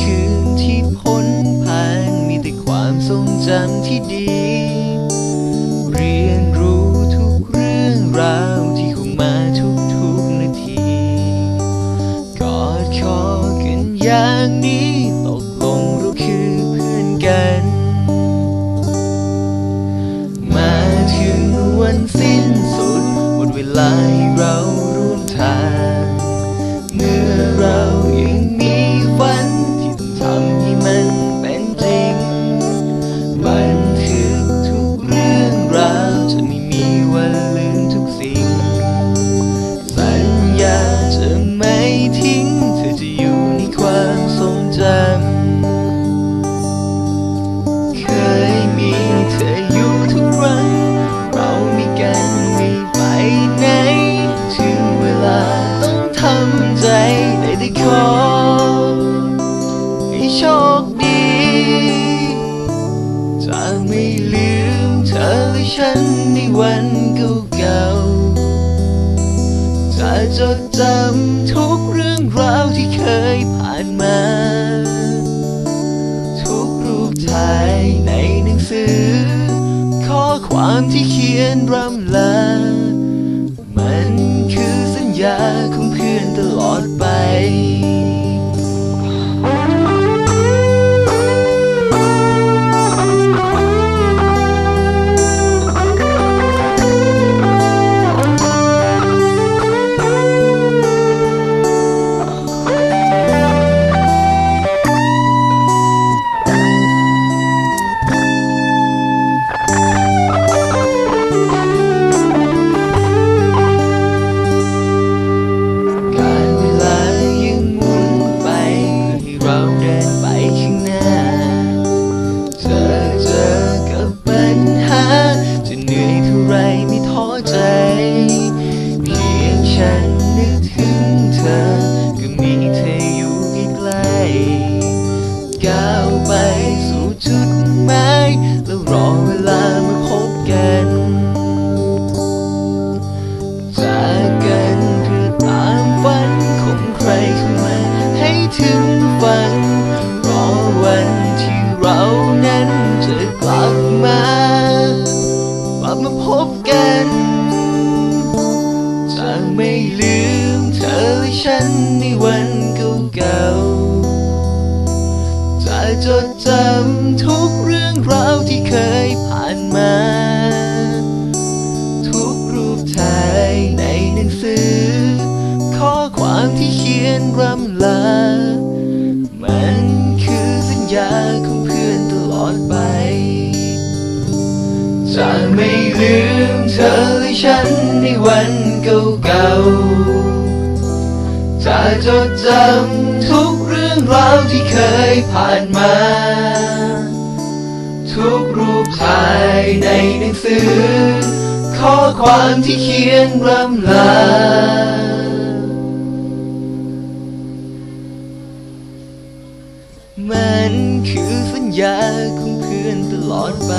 คืนที่พ้นผ่านมีแต่ความทรงจำที่ดี ได้แต่ขอให้โชคดีจะไม่ลืมเธอและฉันในวันเก่าๆจะจดจำทุกเรื่องราวที่เคยผ่านมา ทุกรูปถ่ายในหนังสือ ข้อความที่เขียนรำลา ถึงฝัน รอวันที่เรานั้นจะกลับมา กลับมาพบกันจะไม่ลืมเธอและฉันในวันเก่าๆจะจดจำทุกเรื่องราวที่ ความที่เขียนรำลา มันคือสัญญาของเพื่อนตลอดไป จะไม่ลืมเธอและฉันในวันเก่าๆ จะจดจำทุกเรื่องราวที่เคยผ่านมา ทุกรูปถ่ายในหนังสือ ข้อความที่เขียนรำลา มันคือสัญญาของเพื่อนตลอดไป